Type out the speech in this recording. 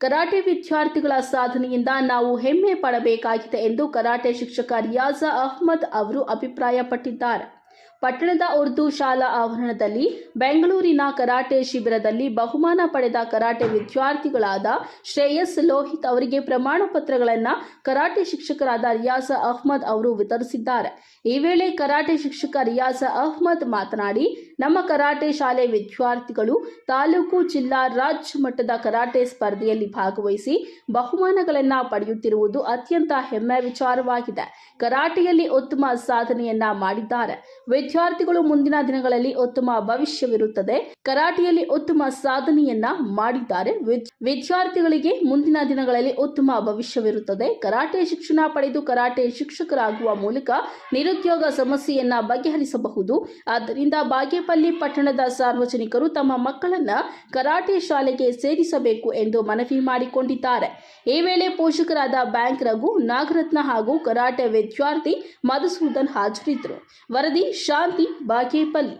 Karate ವಿದ್ಯಾರ್ಥಿಗಳ ಸಾಧನೆಯಿಂದ ನಾವು ಹೆಮ್ಮೆ ಪಡಬೇಕಾಗಿದೆ ಎಂದು ಕರಾಟೆ ಶಿಕ್ಷಕ ರಿಯಾಜ ಅಹ್ಮದ್ ಅವರು ಅಭಿಪ್ರಾಯಪಟ್ಟಿದ್ದಾರೆ. ಪಟ್ಟಣದ ಉರ್ದು ಶಾಲಾ ಆವರಣದಲ್ಲಿ ಬೆಂಗಳೂರಿನ ಕರಾಟೆ ಶಿಬಿರದಲ್ಲಿ ಬಹುಮಾನ ಪಡೆದ ಕರಾಟೆ ವಿದ್ಯಾರ್ಥಿಗಳಾದ ಶ್ರೇಯಸ್ ಲೋಹಿತ್ ಅವರಿಗೆ ಪ್ರಮಾಣ ಪತ್ರಗಳನ್ನು ಕರಾಟೆ ಶಿಕ್ಷಕರಾದ ರಿಯಾಸ ಅಹ್ಮದ್ ಅವರು ವಿತರಿಸಿದ್ದಾರೆ. ಈ ವೇಳೆ ಕರಾಟೆ ಶಿಕ್ಷಕ ರಿಯಾಸ ಅಹ್ಮದ್ ಮಾತನಾಡಿ, ನಮ್ಮ ಕರಾಟೆ ಶಾಲೆ ವಿದ್ಯಾರ್ಥಿಗಳು ತಾಲೂಕು ಜಿಲ್ಲಾ ರಾಜ್ಯ ಮಟ್ಟದ ಕರಾಟೆ ಸ್ಪರ್ಧೆಯಲ್ಲಿ ಭಾಗವಹಿಸಿ ಬಹುಮಾನಗಳನ್ನು ಪಡೆಯುತ್ತಿರುವುದು ಅತ್ಯಂತ ಹೆಮ್ಮೆ ವಿಚಾರವಾಗಿದೆ. ಕರಾಟೆಯಲ್ಲಿ ಉತ್ತಮ ಸಾಧನೆಯನ್ನ ಮಾಡಿದ್ದಾರೆ. ವಿದ್ಯಾರ್ಥಿಗಳು ಮುಂದಿನ ದಿನಗಳಲ್ಲಿ ಉತ್ತಮ ಭವಿಷ್ಯವಿರುತ್ತದೆ. ಕರಾಟೆಯಲ್ಲಿ ಉತ್ತಮ ಸಾಧನೆಯನ್ನ ಮಾಡಿದ್ದಾರೆ. ವಿದ್- ವಿದ್ಯಾರ್ಥಿಗಳಿಗೆ ಮುಂದಿನ ದಿನಗಳಲ್ಲಿ ಉತ್ತಮ ಭವಿಷ್ಯವಿರುತ್ತದೆ. ಕರಾಟೆ ಶಿಕ್ಷಣ ಪಡೆದು ಕರಾಟೆ ಶಿಕ್ಷಕರಾಗುವ ಮೂಲಕ ನಿರುದ್ಯೋಗ ಸಮಸ್ಯೆಯನ್ನ ಬಗೆಹರಿಸಬಹುದು. ಆದ್ದರಿಂದ ಬಾಗೇಪಲ್ಲಿ ಪಟ್ಟಣದ ಸಾರ್ವಜನಿಕರು ತಮ್ಮ ಮಕ್ಕಳನ್ನ ಕರಾಟೆ ಶಾಲೆಗೆ ಸೇರಿಸಬೇಕು ಎಂದು ಮನವಿ ಮಾಡಿಕೊಂಡಿದ್ದಾರೆ. ಈ ವೇಳೆ ಪೋಷಕರಾದ ಬ್ಯಾಂಕ್ ರಘು, ನಾಗರತ್ನ ಹಾಗೂ ಕರಾಟೆ ವಿದ್ಯಾರ್ಥಿ ಮಧುಸೂದನ್ ಹಾಜರಿದ್ದರು. ವರದಿ ಶಾಂತಿ ಬಾಗೇಪಲ್ಲಿ